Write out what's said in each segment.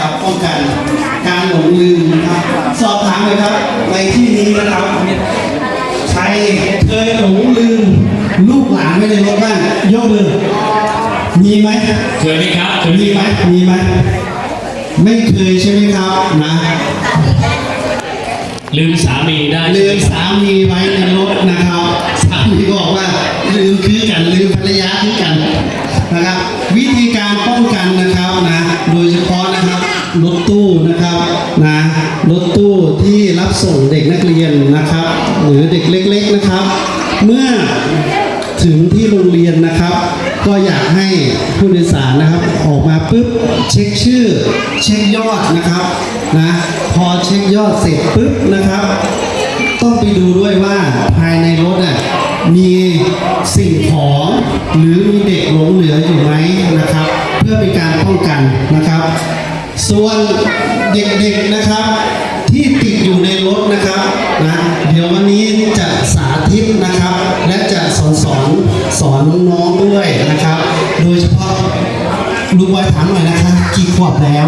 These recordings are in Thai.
นะครับป้องกันการหลงลืมนะครับสอบถามเลยครับในที่นี้นะครับใครเคยหลงลืมลูกหลานไว้ในรถบ้างยกมือมีไหมเคยไหมครับเคยมีไหมมีไหมไม่เคยใช่ไหมครับนะลืมสามีได้ลืมสามีไว้ในรถนะครับสามีก็บอกว่าลืมคือกันลืมภรรยาคือกันนะครับ วิธีการ รถตู้นะครับนะรถตู้ที่รับส่งเด็กนักเรียนนะครับ หรือเด็กเล็กๆนะครับ เมื่อถึงที่โรงเรียนนะครับ ก็อยากให้ผู้โดยสารนะครับ ออกมาปุ๊บเช็คชื่อ เช็คยอดนะครับนะพอเช็คยอดเสร็จปุ๊บนะครับ ต้องไปดูด้วยว่าภายในรถน่ะมีสิ่งของหรือมีเด็กหลงเหลืออยู่ไหมนะครับ เพื่อเป็นการป้องกันนะครับ ส่วนเด็กๆนะครับ ที่ติดอยู่ในรถนะครับนะเดี๋ยววันนี้จะสาธิตนะครับ และจะสอนสอนสอนน้องๆด้วยนะครับ โดยเฉพาะลูกบอยถามหน่อยนะคะกี่ขวบแล้ว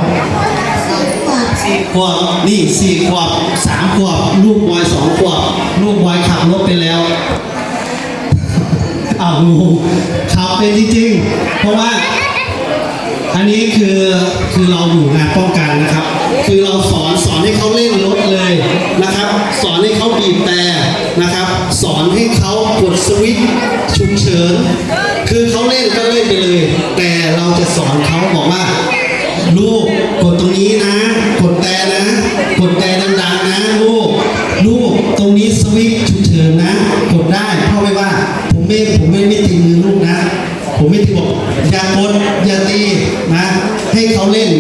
สี่ขวบนี่สี่ขวบสามขวบลูกบอยสองขวบลูกบอยขับรถไปแล้วอ้าวงูขับเป็นจริงๆ เพราะว่า อันนี้คือคือเราอยู่งานป้องกันนะครับ คือเราสอนสอนให้เขาเล่นรถเลยนะครับ สอนให้เขาบีบแต่นะครับ สอนให้เขากดสวิตช์ฉุกเฉิน คือเขาเล่นก็เล่นไปเลย แต่เราจะสอนเขาบอกว่า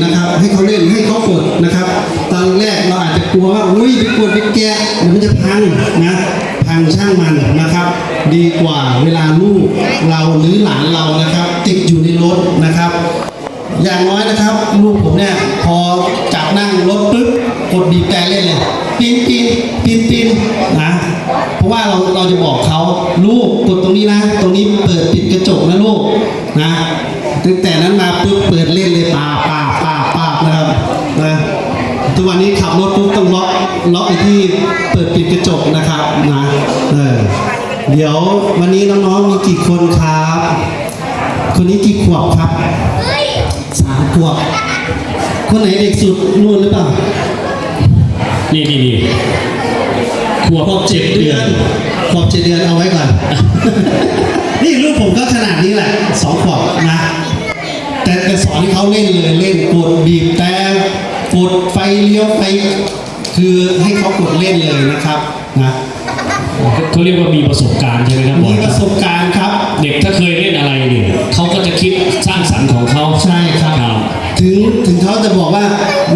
นะครับ ให้เขาเล่นให้เขากดนะครับ ตอนแรกเราอาจจะกลัวว่าอุ้ยไปกดไปแกะเดี๋ยวมันจะพังนะพังช่างมันนะครับ ดีกว่าเวลาลูกเราหรือหลานเรานะครับ ติดอยู่ในรถนะครับ อย่างน้อยนะครับ ลูกผมเนี่ยพอจับนั่งรถปุ๊บกดบีบแต่เล่นเลยปีนปีนปีนปีนนะเพราะว่าเราเราจะบอกเขาลูกกดตรงนี้นะ ตรงนี้เปิดปิดกระจกนะลูกนะตั้งแต่นั้นมาปุ๊บเปิดเล่นเลยปาปาปา ทุกวันนี้ขับรถปุ๊บต้องล็อกล็อกไอ้ที่เปิดปิดกระจกนะครับนะเออเดี๋ยววันนี้น้องๆมีกี่คนครับ คนนี้กี่ขวบครับสามขวบคนไหนเด็กสุดนู่นหรือเปล่านี่นี่นี่ขวบขวบเจ็เจ็ดดเดืเดืออนนขวบเจ็ดเดือนเอาไว้ก่อน นี่ลูกผมก็ขนาดนี้แหละสองขวบนะ แต่แต่สอนให้เขาเล่นเลยเล่นกดบีบแต่ กดไฟเลี้ยวไฟคือให้เขากดเล่นเลยนะครับนะเขาเรียกว่ามีประสบการณ์ใช่ไหมครับบอมีกประสบการณ์ครับ เด็กถ้าเคยเล่นอะไรเนี่ยเขาก็จะคิดสร้างสรรค์ของเขาใช่ครับครับถึงถึงเขาจะบอกว่า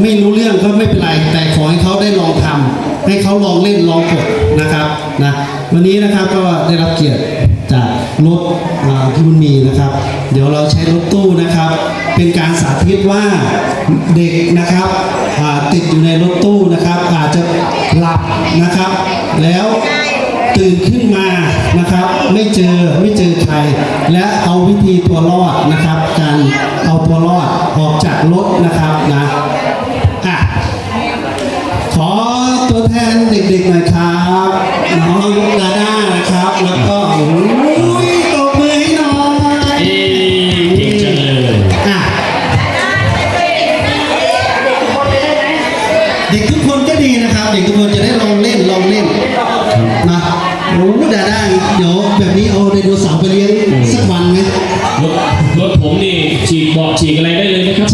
ไม่รู้เรื่องก็ไม่เป็นไรแต่ขอให้เขาได้ลองทำให้เขาลองเล่นลองกดนะครับนะวันนี้นะครับก็ได้รับเกียรติ จากรถที่มันมีนะครับ เดี๋ยวเราใช้รถตู้นะครับ เป็นการสาธิตว่าเด็กนะครับติดอยู่ในรถตู้นะครับ อาจจะหลับนะครับ แล้วตื่นขึ้นมานะครับ ไม่เจอไม่เจอใคร และเอาวิธีตัวรอดนะครับ การเอาตัวรอดออกจากรถนะครับนะอะขอตัวแทนเด็กๆหน่อยครับน้องดาด้านะครับแล้วก็ อุ้ยตบมือให้หน่อยเอ๊ะเก่งจังเลยอะเด็กทุกคนก็ดีนะครับ เด็กทุกคนจะได้ลองเล่นลองเล่นนะโอ้ดาด้าเดี๋ยวแบบนี้เอาไดโนเสาร์ไปเลี้ยงสักวันไหมรถรถผมนี่ฉีกเบาะฉีกอะไรได้เลยนะครับ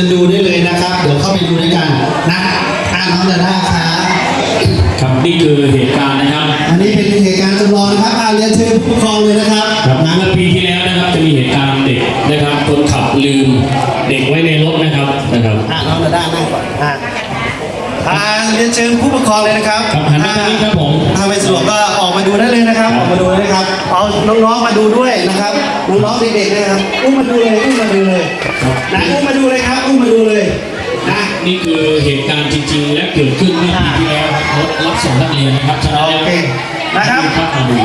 เชิญดูได้เลยนะครับ เดี๋ยวเข้าไปดูด้วยกันนะอะน้องดาด้าครับครับนี่คือเหตุการณ์นะครับ อันนี้เป็นเหตุการณ์จำลองนะครับอะเรียนเชิญผู้ปกครองเลยนะครับครับเมื่อปีที่แล้วนะครับจะมีเหตุการณ์เด็กนะครับคนขับลืมเด็กไว้ในรถนะครับนะครับอะน้องดาด้านั่งก่อนอะ อ่าเรียนเชิญผู้ปกครองเลยนะครับครับหันมาทางนี้ครับผมถ้าไม่สะดวกก็ออกมาดูได้เลยนะครับออกมาดูเลยนะครับ เอาน้องๆมาดูด้วยนะครับน้องๆเด็กๆนะครับอุ้มมาดูเลยอุ้มมาดูเลยนะอุ้มมาดูเลยครับอุ้มมาดูเลยนะนี่คือเหตุการณ์จริงๆ และเกิดขึ้นเมื่อปีที่แล้วส่งนักเรียนนะครับฉะนั้นโอเคนะครับครับมาดู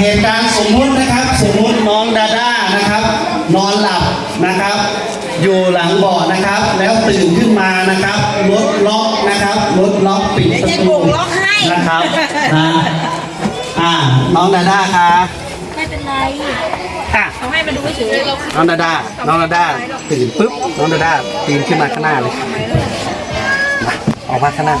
เหตุการณ์สมมุตินะครับ สมมุติน้องดาด้านะครับ นอนหลับนะครับ อยู่หลังเบาะนะครับ แล้วตื่นขึ้นมานะครับ รถล็อกนะครับรถล็อกปิดประจะตูปลุกล็อกให้นะครับนะอ่าน้องดาด้าคะไม่เป็นไรอะเขาให้มาดูเฉยน้องดาด้าน้องดาด้าตื่นปุ๊บน้องดาด้าปีนขึ้นมาข้างหน้าเลยมาออกมาข้างหน้า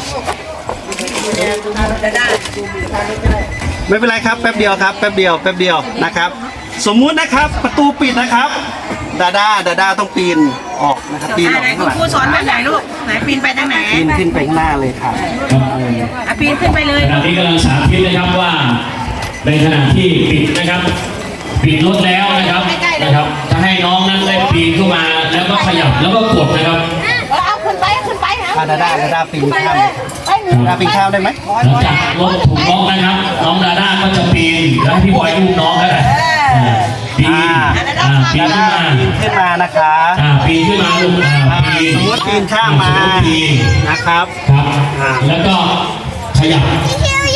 ไม่เป็นไรครับแป๊บเดียวครับแป๊บเดียวแป๊บเดียวนะครับ สมมุตินะครับประตูปิดนะครับดาด้าดาด้าต้องปีนออก นะครับปีนออกไหนข้างคุหณลังครูสอนแบบไหนลูกไหนปีนไปทางไหนปีนขึ้นไปข้างหน้าเลยครับอะปีนขึ้นไปเลยขณะนี้กำลังสาธิตนะครับว่า ในขณะที่ปิดนะครับ ปิดรถแล้วนะครับนะครับจะให้น้องนั้นได้ปีนขึ้นมาแล้วก็ขยับแล้วก็กดนะครับเอาขึ้นไปขึ้นไปหาอะดาด้าดาด้าปีนข้ามเลยครับไปหนึ่งดาด้าปีนข้ามได้ไหมหลังจากรถถูกล็อกนะครับ น้องดาด้าก็จะปีนแล้วให้พี่บอยอุ้มน้องก็ได้อ่า ปีนอ่าปีนดาขึ้นด้ามาปีนขึ้นมานะคะ อ่าปีนขึ้นมาลูกอ่าอ่าปีนสมมติปีนข้ามมาสมมุติปีนนะครับ ครับอ่า แล้วก็ขยับ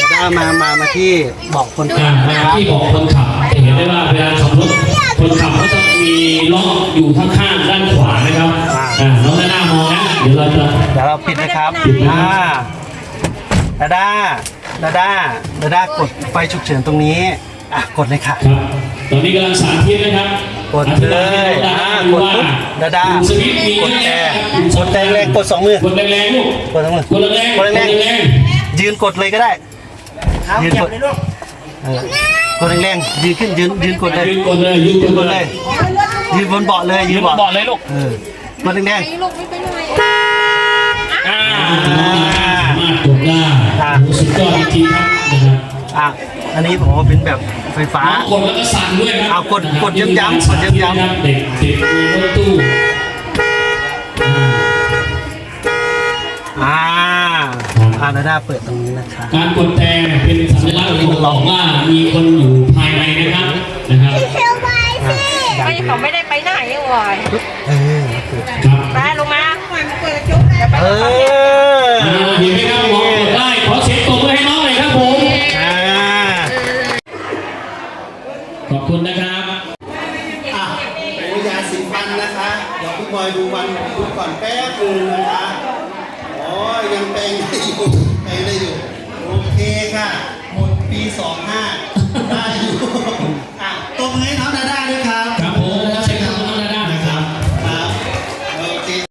ดาด้ามามามาที่เบอกคนอ่าขับมานะครับที่เบอกคนขับจะเห็นได้ว่าเวลาขับรถคนขับก็จะมีล็อกอยู่ข้างๆด้านขวานะครับอ่าน้องดาด้ามองนะเดี๋ยวเราจะ เดี๋ยวเราปิดนะครับปิดนะครับอ่าดาด้าดาด้าดาด้ากดไฟฉุกเฉินตรงนี้ อะกดเลยค่ะ ครับตอนนี้กำลังสาธิตนะครับกดเลยอธิบาให้น้องอ่าดูกดว่าปุ๊บดาด้าปุ่มสวิตช์มีกดเยแต่อะแยะกดแต่แรงๆกดสองมือ กดแรงๆลูกกดทั้งมือกดแรงๆกดแรงกดแรงๆ ยืนกดเลยก็ได้ยืนกดเออกดแรงๆยืนขึ้นยืนยืนกดเลยยืนกดเลยยืนยืนกกดดเลเลยยยืนบนเบาะเลยยืยืนนบนเบาะเบาะเลยลูกเออกดแรงอ่าน้องสามารถกดได้โอ้โหสุดยอดจริงๆครับนะครับๆ อะอันนี้ผมว่าเป็นแบบไฟฟ้าน้องกดแล้วก็สั่นด้วยครัเอากดนะครับกดย้ำๆกดย้ำๆนะครับเด็กเด็กมีรถตู้อ่าอ่าอ่าดาด้าเปิดตรงนี้นะคะ การกดแต่เป็นสัญลักษณ์บ่งบอกว่ามีคนอยู่ภายในนะครับนะครับดังไม่เลยเขาไม่ได้ไปไหนวะเออเปิดครับ อยู่แปได้อยู่ โอเคค่ะ หมดปี 25